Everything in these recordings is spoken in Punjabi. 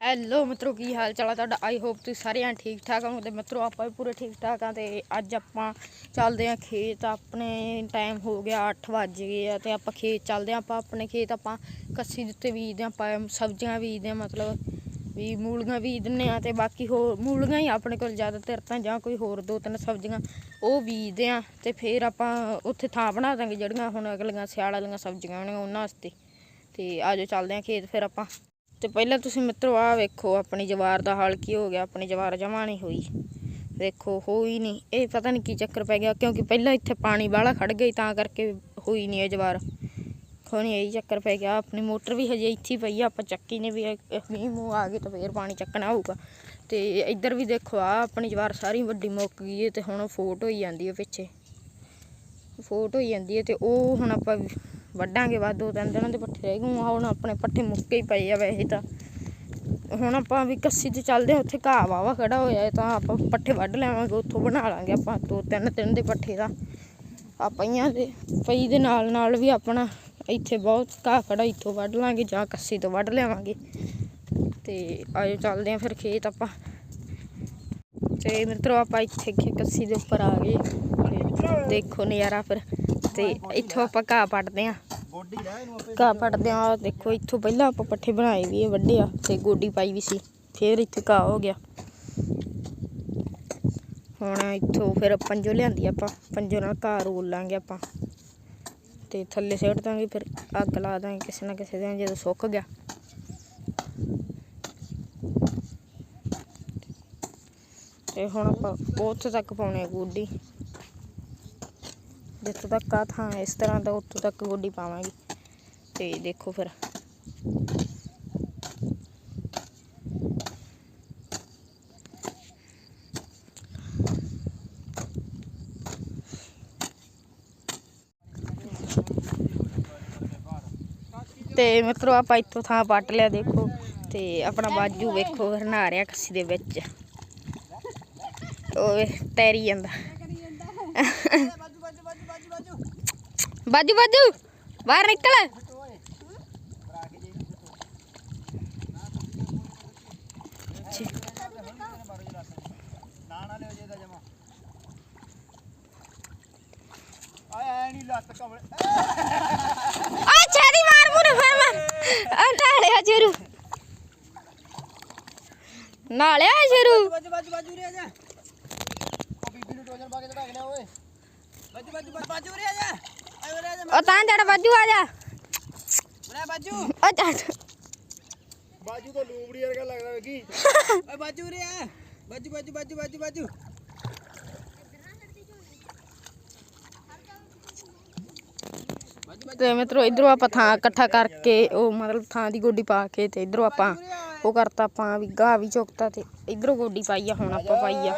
ਹੈਲੋ ਮਿੱਤਰੋ, ਕੀ ਹਾਲ ਚਾਲ ਆ ਤੁਹਾਡਾ? ਆਈ ਹੋਪ ਤੁਸੀਂ ਸਾਰੇ ਆਂ ਠੀਕ ਠਾਕ ਹੋ ਤੇ ਮਿੱਤਰੋ, ਆਪਾਂ ਵੀ ਪੂਰੇ ਠੀਕ ਠਾਕ ਆ ਤੇ ਅੱਜ ਆਪਾਂ ਚੱਲਦੇ ਆਂ ਖੇਤ। ਆਪਣੇ ਟਾਈਮ ਹੋ ਗਿਆ 8 ਵੱਜ ਗਏ ਆ ਤੇ ਆਪਾਂ ਖੇਤ ਚੱਲਦੇ ਆਂ। ਆਪਾਂ ਆਪਣੇ ਖੇਤ ਆਪਾਂ ਕੱਸੀ ਦੇ ਉੱਤੇ ਬੀਜਦੇ ਆਂ, ਆਪਾਂ ਸਬਜ਼ੀਆਂ ਬੀਜਦੇ ਆਂ, ਮਤਲਬ ਵੀ ਮੂਲੀਆਂ ਬੀਜ ਦਿੰਨੇ ਆ ਤੇ ਬਾਕੀ ਹੋਰ ਮੂਲੀਆਂ ਹੀ ਆਪਣੇ ਕੋਲ ਜ਼ਿਆਦਾਤਰ ਤਾਂ ਜਾਂ ਕੋਈ ਹੋਰ ਦੋ ਤਿੰਨ ਸਬਜ਼ੀਆਂ ਉਹ ਬੀਜਦੇ ਆਂ ਤੇ ਫਿਰ ਆਪਾਂ ਉੱਥੇ ਥਾਂ ਬਣਾ ਦਾਂਗੇ ਜਿਹੜੀਆਂ ਹੁਣ ਅਗਲੀਆਂ ਸਿਆਲ ਵਾਲੀਆਂ ਸਬਜ਼ੀਆਂ ਹੋਣਗੀਆਂ ਉਹਨਾਂ ਵਾਸਤੇ। ਤੇ ਆਜੋ ਚੱਲਦੇ ਆਂ ਖੇਤ, ਫਿਰ ਆਪਾਂ ਤੇ ਪਹਿਲਾਂ ਤੁਸੀਂ ਮਿੱਤਰੋ ਆਹ ਵੇਖੋ, ਆਪਣੀ ਜਵਾਰ ਦਾ ਹਾਲ ਕੀ ਹੋ ਗਿਆ, ਆਪਣੀ ਜਵਾਰ ਜਮਾ ਨਹੀਂ ਹੋਈ। ਵੇਖੋ, ਹੋਈ ਨਹੀਂ। ਇਹ ਪਤਾ ਨਹੀਂ ਕੀ ਚੱਕਰ ਪੈ ਗਿਆ, ਕਿਉਂਕਿ ਪਹਿਲਾਂ ਇੱਥੇ ਪਾਣੀ ਬਾਹਲਾ ਖੜ ਗਈ ਤਾਂ ਕਰਕੇ ਹੋਈ ਨਹੀਂ ਇਹ ਜਵਾਰ। ਖੋਣੀ ਇਹੀ ਚੱਕਰ ਪੈ ਗਿਆ, ਆਪਣੀ ਮੋਟਰ ਵੀ ਹਜੇ ਇੱਥੇ ਹੀ ਪਈ ਆ, ਆਪਾਂ ਚੱਕੀ ਨੇ ਵੀ ਮੀਂਹ ਮੂੰਹ ਆ ਗਏ ਤਾਂ ਫੇਰ ਪਾਣੀ ਚੱਕਣਾ ਹੋਊਗਾ। ਤੇ ਇੱਧਰ ਵੀ ਦੇਖੋ ਆ ਆਪਣੀ ਜਵਾਰ ਸਾਰੀ ਵੱਡੀ ਮੁੱਕ ਗਈ ਹੈ ਤੇ ਹੁਣ ਫੋਟ ਹੋਈ ਜਾਂਦੀ ਹੈ ਪਿੱਛੇ। ਫੋਟ ਹੋਈ ਜਾਂਦੀ ਹੈ ਤੇ ਉਹ ਹੁਣ ਆਪਾਂ ਵੱਢਾਂਗੇ ਬਾਅਦ ਦੋ ਤਿੰਨ ਦਿਨਾਂ ਦੇ ਪੱਠੇ ਰਹਿ ਗਏ। ਹੁਣ ਆਪਣੇ ਪੱਠੇ ਮੁੱਕੇ ਹੀ ਪਏ ਆ ਵੈਸੇ ਤਾਂ। ਹੁਣ ਆਪਾਂ ਵੀ ਕੱਸੀ ਤੇ ਚੱਲਦੇ ਆ ਉੱਥੇ ਘਾਹ ਵਾਵਾ ਖੜਾ ਹੋਇਆ ਤਾਂ ਆਪਾਂ ਪੱਠੇ ਵੱਢ ਲੈਵਾਂਗੇ ਉੱਥੋਂ ਬਣਾ ਲਾਂਗੇ ਆਪਾਂ ਦੋ ਤਿੰਨ ਦਿਨ ਦੇ ਪੱਠੇ ਦਾ ਆ ਪਈਆਂ ਦੇ ਪਈ ਦੇ ਨਾਲ ਨਾਲ ਵੀ ਆਪਣਾ ਇੱਥੇ ਬਹੁਤ ਘਾਹ ਖੜਾ, ਇੱਥੋਂ ਵੱਢ ਲਾਂਗੇ ਜਾਂ ਕੱਸੀ ਤੋਂ ਵੱਢ ਲਿਆਵਾਂਗੇ। ਤੇ ਆਜੋ ਚੱਲਦੇ ਆ ਫਿਰ ਖੇਤ ਆਪਾਂ। ਤੇ ਮਿੱਤਰੋ ਆਪਾਂ ਇੱਥੇ ਕੱਸੀ ਦੇ ਉੱਪਰ ਆ ਗਏ। ਦੇਖੋ ਨਜ਼ਾਰਾ ਫਿਰ। ਤੇ ਇੱਥੋਂ ਆਪਾਂ ਘਾਹ ਪੱਟਦੇ ਆ ਘਾਹ ਪੱਟਦੇ ਆ ਦੇਖੋ, ਇੱਥੋਂ ਪਹਿਲਾਂ ਆਪਾਂ ਪੱਠੇ ਬਣਾਏ ਵੀ ਇਹ ਵੱਡੇ ਆ ਤੇ ਗੋਡੀ ਪਾਈ ਵੀ ਸੀ, ਫੇਰ ਇੱਥੇ ਘਾਹ ਹੋ ਗਿਆ। ਹੁਣ ਇੱਥੋਂ ਫਿਰ ਪੰਜੋ ਲਿਆਂਦੀ ਆਪਾਂ, ਪੰਜੋ ਨਾਲ ਘਾਹ ਰੋਲ ਲਾਂਗੇ ਆਪਾਂ। ਤੇ ਥੱਲੇ ਸਿੱਟ ਦਾਂਗੇ, ਫਿਰ ਅੱਗ ਲਾ ਦਾਂਗੇ, ਕਿਸੇ ਨਾ ਕਿਸੇ ਦਿਨ ਜਦੋਂ ਸੁੱਕ ਗਿਆ। ਤੇ ਹੁਣ ਆਪਾਂ ਉੱਥੇ ਤੱਕ ਪਾਉਣੇ ਆ ਗੋਡੀ। ਜਿੱਥੋਂ ਤੱਕ ਆ ਥਾਂ ਇਸ ਤਰ੍ਹਾਂ ਦਾ, ਉੱਥੋਂ ਤੱਕ ਗੋਡੀ ਪਾਵਾਂਗੇ। ਤੇ ਦੇਖੋ ਫਿਰ। ਤੇ ਮਿੱਤਰੋ, ਆਪਾਂ ਇੱਥੋਂ ਥਾਂ ਪੱਟ ਲਿਆ, ਦੇਖੋ। ਤੇ ਆਪਣਾ ਬਾਜੂ ਵੇਖੋ ਹਰਨਾ ਰਿਹਾ ਕੱਸੀ ਦੇ ਵਿੱਚ। ਉਹ ਤੈਰੀ ਜਾਂਦਾ। ਬਾਜੂ ਬਾਜੂ ਬਾਹਰ ਨਿਕਲ ਆ ਛੇਦੀ ਮਾਰ ਮੂਰੇ ਫਿਰ ਮੈਂ ਆ ਨਾਲਿਆ ਸ਼ੁਰੂ ਨਾਲਿਆ ਸ਼ੁਰੂ ਬੱਜ ਬੱਜ ਬੱਜ ਉਰੇ ਆ ਜਾ ਉਹ ਬੀਬੀ ਨੂੰ ਟੋਜਨ ਪਾ ਕੇ ਚੜਾ ਕੇ ਲਿਆ ਓਏ ਬੱਜ ਬੱਜ ਬੱਜ ਬੱਜ ਉਰੇ ਆ ਜਾ। ਆਏ ਉਰੇ ਆ ਜਾ ਉਹ ਤਾਂ ਜੜ ਬਾਜੂ ਆ ਜਾ। ਉਰੇ ਆ ਬਾਜੂ ਉਹ ਚੱਲ ਬਾਜੂ ਤਾਂ ਲੂਬੜੀ ਵਰਗਾ ਲੱਗਦਾ ਵੇਖੀ। ਓਏ ਬਾਜੂ ਉਰੇ ਆ। ਬਾਜੂ ਬਾਜੂ ਬਾਜੂ ਬਾਜੂ ਬਾਜੂ ਤੇ ਮਿੱਤਰੋ ਇਧਰੋਂ ਆਪਾਂ ਥਾਂ ਇਕੱਠਾ ਕਰਕੇ ਉਹ ਮਤਲਬ ਥਾਂ ਦੀ ਗੋਡੀ ਪਾ ਕੇ ਤੇ ਇਧਰੋਂ ਆਪਾਂ ਉਹ ਕਰਤਾ ਆਪਾਂ ਵੀ ਗਾਹ ਵੀ ਚੁੱਕਤਾ ਤੇ ਇਧਰੋਂ ਗੋਡੀ ਪਾਈ ਆ ਹੁਣ ਆਪਾਂ ਪਾਈ ਆ।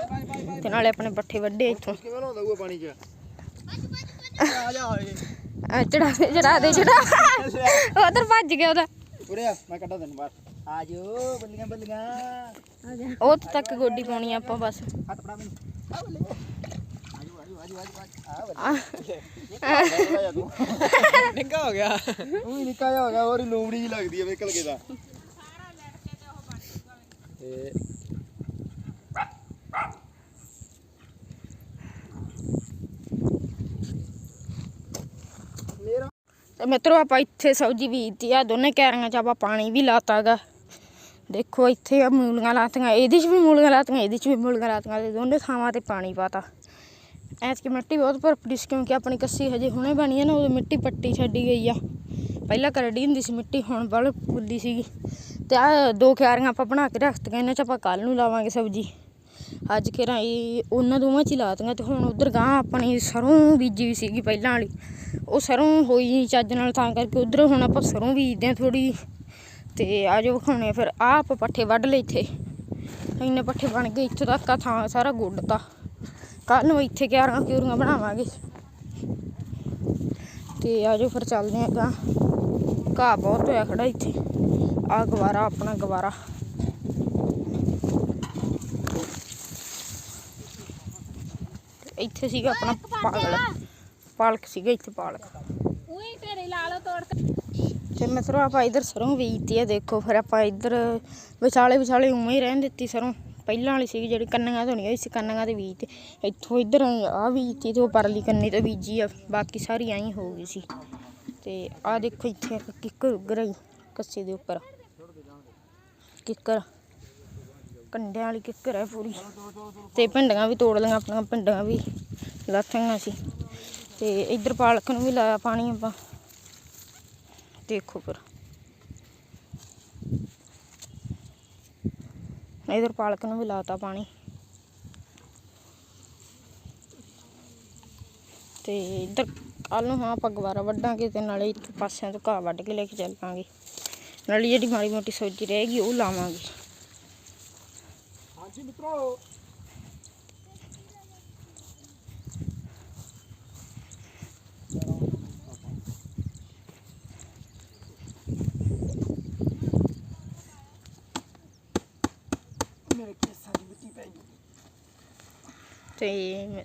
ਤੇ ਨਾਲੇ ਆਪਣੇ ਪੱਠੇ ਵੱਡੇ ਇੱਥੋਂ। ਕਿਵੇਂ ਲਾਉਂਦਾ ਉਹ ਪਾਣੀ 'ਚ? ਆ ਜਾ ਆ ਚੜਾ ਦੇ ਚੜਾ ਦੇ। ਚੜਾ ਉਧਰ ਭੱਜ ਗਿਆ ਉਹਦਾ। ਉਰੇ ਆ ਮੈਂ ਕੱਢਾ ਤੈਨੂੰ ਬਾਹਰ। ਆ ਜੋ ਬੱਲੀਆਂ ਬੱਲੀਆਂ। ਉਹ ਤੱਕ ਗੋਡੀ ਪਾਉਣੀ ਆ ਆਪਾਂ ਬਸ। ਹੱਥ ਫੜਾ ਮੈਨੂੰ। ਆ ਬੱਲੇ। ਆਜੋ ਆਜੋ ਆਜੋ ਆਜੋ ਆ ਆ, ਤੂੰ ਨਿੱਕਾ ਹੋ ਗਿਆ। ਉਹ ਵੀ ਨਿੱਕਾ ਜਿਹਾ ਹੋ ਗਿਆ ਹੋਰ ਲੂਮੜੀ ਜਿਹੀ ਲੱਗਦੀ ਹੈ ਵੇਖਲ ਕੇ ਦਾ ਤੇ ਮੇਰਾ ਤੇ ਮਿੱਤਰੋ ਆਪਾਂ ਇੱਥੇ ਸਬਜ਼ੀ ਬੀਜਤੀ ਆ, ਦੋਨੇ ਕੈਰੀਆਂ 'ਚ ਆਪਾਂ ਪਾਣੀ ਵੀ ਲਾਤਾਗਾ। ਦੇਖੋ ਇੱਥੇ ਆ ਮੂਲੀਆਂ ਲਾਤੀਆਂ, ਇਹਦੇ 'ਚ ਵੀ ਮੂਲੀਆਂ ਲਾਤੀਆਂ, ਇਹਦੇ 'ਚ ਵੀ ਮੂਲੀਆਂ ਲਾਤੀਆਂ, ਤੇ ਦੋਨੇ ਥਾਵਾਂ ਤੇ ਪਾਣੀ ਪਾਤਾ। ਐਤਕੀ ਮਿੱਟੀ ਬਹੁਤ ਭਰਪੜੀ ਸੀ, ਕਿਉਂਕਿ ਆਪਣੀ ਕੱਸੀ ਹਜੇ ਹੁਣੇ ਬਣੀ ਹੈ ਨਾ ਉਹ ਮਿੱਟੀ ਪੱਟੀ ਛੱਡੀ ਗਈ ਆ। ਪਹਿਲਾਂ ਕਰੜੀ ਹੁੰਦੀ ਸੀ ਮਿੱਟੀ, ਹੁਣ ਬਲ ਫੁੱਲੀ ਸੀਗੀ। ਤੇ ਆ ਦੋ ਕਿਆਰੀਆਂ ਆਪਾਂ ਬਣਾ ਕੇ ਰੱਖਤੀਆਂ ਇਹਨਾਂ 'ਚ ਆਪਾਂ ਕੱਲ ਨੂੰ ਲਾਵਾਂਗੇ ਸਬਜ਼ੀ। ਅੱਜ ਖੇਰਾਂ ਉਹਨਾਂ ਦੋਵਾਂ 'ਚ ਹੀ ਲਾਤੀਆਂ ਤੇ ਹੁਣ ਉਧਰ ਗਾਂ ਆਪਣੀ ਸਰੋਂ ਬੀਜੀ ਵੀ ਸੀਗੀ ਪਹਿਲਾਂ ਵਾਲੀ। ਉਹ ਸਰੋਂ ਹੋਈ ਚੱਜ ਨਾਲ ਤਾਂ ਕਰਕੇ ਉਧਰ ਹੁਣ ਆਪਾਂ ਸਰੋਂ ਬੀਜਦੇ ਹਾਂ ਥੋੜੀ ਤੇ ਆਜੋ ਵਿਖਾਉਣੇ ਫਿਰ ਆਹ ਆਪਾਂ ਪੱਠੇ ਵੱਢ ਲਏ ਇੱਥੇ। ਇੰਨੇ ਪੱਠੇ ਬਣ ਗਏ, ਇੱਥੋਂ ਤੱਕ ਆ ਥਾਂ ਸਾਰਾ ਗੁੱਡਤਾ ਕੱਲ ਨੂੰ ਇੱਥੇ ਕਿਆਰਾਂ ਕਿਉਰੀਆਂ ਬਣਾਵਾਂਗੇ। ਤੇ ਆਜੋ ਫਿਰ ਚੱਲਦੇ ਆਂ ਗਾ ਘਾਹ ਬਹੁਤ ਹੋਇਆ ਖੜਾ ਇੱਥੇ। ਆ ਗਵਾਰਾ, ਆਪਣਾ ਗਵਾਰਾ। ਇੱਥੇ ਸੀਗਾ ਆਪਣਾ ਪਾਗਲ। ਪਾਲਕ ਸੀਗਾ ਇੱਥੇ ਪਾਲਕ। ਉਹੀ ਢੇਰੇ ਲਾ ਲਓ ਤੋੜ ਤੇ। ਮਿੱਤਰੋ ਆਪਾਂ ਇਧਰ ਸਰੋਂ ਬੀਜਤੀ ਆ ਦੇਖੋ ਫਿਰ ਆਪਾਂ ਇਧਰ ਵਿਚਾਲੇ ਵਿਚਾਲੇ ਉਵੇਂ ਹੀ ਰਹਿਣ ਦਿੱਤੀ ਸਰੋਂ। ਪਹਿਲਾਂ ਵਾਲੀ ਸੀ ਜਿਹੜੀ ਕੰਨੀਆਂ ਤੋਂ ਨਹੀਂ ਹੋਈ ਸੀ ਕੰਨੀਆਂ ਤੇ ਬੀਜ ਤੇ ਇੱਥੋਂ ਇਧਰ ਆ ਬੀਜਤੀ ਤੇ ਉਹ ਪਰਲੀ ਕੰਨੀ ਤੇ ਬੀਜੀ ਆ ਬਾਕੀ ਸਾਰੀ ਐਂ ਹੋ ਗਈ ਸੀ। ਤੇ ਆ ਦੇਖੋ ਇੱਥੇ ਇੱਕ ਕਿੱਕਰ ਉੱਗ ਰਹੀ ਕੱਸੇ ਦੇ ਉੱਪਰ। ਕਿੱਕਰ। ਕੰਡਿਆਂ ਵਾਲੀ ਕਿੱਕਰ ਹੈ ਪੂਰੀ। ਤੇ ਭਿੰਡੀਆਂ ਵੀ ਤੋੜ ਲਈਆਂ, ਆਪਣੀਆਂ ਭਿੰਡੀਆਂ ਵੀ ਲੱਥੀਆਂ ਸੀ। ਤੇ ਇੱਧਰ ਪਾਲਕ ਨੂੰ ਵੀ ਲਾਇਆ ਪਾਣੀ ਆਪਾਂ। ਦੇਖੋ ਫਿਰ। ਇਧਰ ਪਾਲਕ ਨੂੰ ਵੀ ਲਾਤਾ ਪਾਣੀ। ਤੇ ਇੱਧਰ ਕੱਲ ਨੂੰ ਹਾਂ ਆਪਾਂ ਗਵਾਰਾ ਵੱਢਾਂਗੇ ਤੇ ਨਾਲੇ ਇੱਕ ਪਾਸਿਆਂ ਤੋਂ ਘਾਹ ਵੱਢ ਕੇ ਲੈ ਕੇ ਚੱਲਾਂਗੇ ਨਾਲੇ ਜਿਹੜੀ ਮਾੜੀ ਮੋਟੀ ਸਬਜ਼ੀ ਰਹੇਗੀ ਉਹ ਲਾਵਾਂਗੇ। ਹਾਂਜੀ ਮਿੱਤਰੋ। ਤੇ ਮਿ-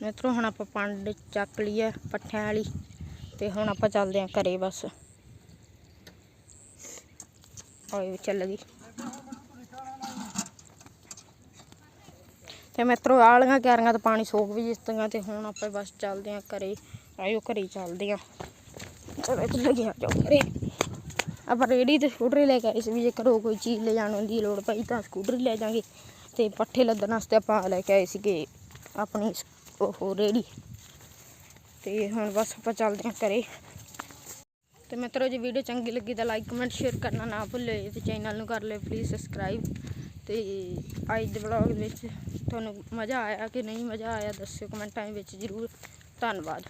ਮਿੱਤਰੋ, ਹੁਣ ਆਪਾਂ ਪੰਡ ਚੱਕ ਲਈ ਪੱਠਿਆਂ ਵਾਲੀ ਤੇ ਹੁਣ ਆਪਾਂ ਚੱਲਦੇ ਆਂ ਘਰੇ ਬਸ। ਆਏ ਚੱਲ ਗਈ। ਤੇ ਮਿੱਤਰੋ ਆਲੀਆਂ ਕਿਆਰੀਆਂ ਤਾਂ ਪਾਣੀ ਸੋਕ ਵੀ ਜਿੱਤੀਆਂ ਤੇ ਹੁਣ ਆਪਾਂ ਬਸ ਚੱਲਦੇ ਆਂ ਘਰੇ। ਆਇਓ ਘਰੇ ਚੱਲਦੇ ਆਂ ਚਲੋ ਚੱਲ ਗਿਆ ਜਾਓ ਘਰੇ। ਆਪਾਂ ਰੇੜੀ ਤੇ ਸਕੂਟਰੀ ਲੈ ਕੇ ਆਏ ਸੀ ਵੀ ਜੇਕਰ ਉਹ ਕੋਈ ਚੀਜ਼ ਲੈ ਜਾਣ ਦੀ ਲੋੜ ਪਈ ਤਾਂ ਸਕੂਟਰੀ ਲੈ ਜਾਾਂਗੇ। ਤੇ ਪੱਠੇ ਲੱਦਣ ਵਾਸਤੇ ਆਪਾਂ ਲੈ ਕੇ ਆਏ ਸੀਗੇ ਆਪਣੀ ਸ- ਉਹ ਰੇੜੀ ਤੇ ਹੁਣ ਬਸ ਆਪਾਂ ਚੱਲਦੇ ਹਾਂ ਘਰੇ। ਤੇ ਮਿੱਤਰੋ ਜੇ ਵੀਡੀਓ ਚੰਗੀ ਲੱਗੀ ਤਾਂ ਲਾਈਕ ਕਮੈਂਟ ਸ਼ੇਅਰ ਕਰਨਾ ਨਾ ਭੁੱਲਿਓ ਤੇ ਚੈਨਲ ਨੂੰ ਕਰ ਲਿਓ ਪਲੀਜ਼ ਸਬਸਕ੍ਰਾਈਬ ਤੇ ਅੱਜ ਦੇ ਵਲੌਗ ਵਿੱਚ ਤੁਹਾਨੂੰ ਮਜ਼ਾ ਆਇਆ ਕਿ ਨਹੀਂ ਮਜ਼ਾ ਆਇਆ, ਦੱਸਿਓ ਕਮੈਂਟਾਂ ਵਿੱਚ ਜ਼ਰੂਰ। ਧੰਨਵਾਦ।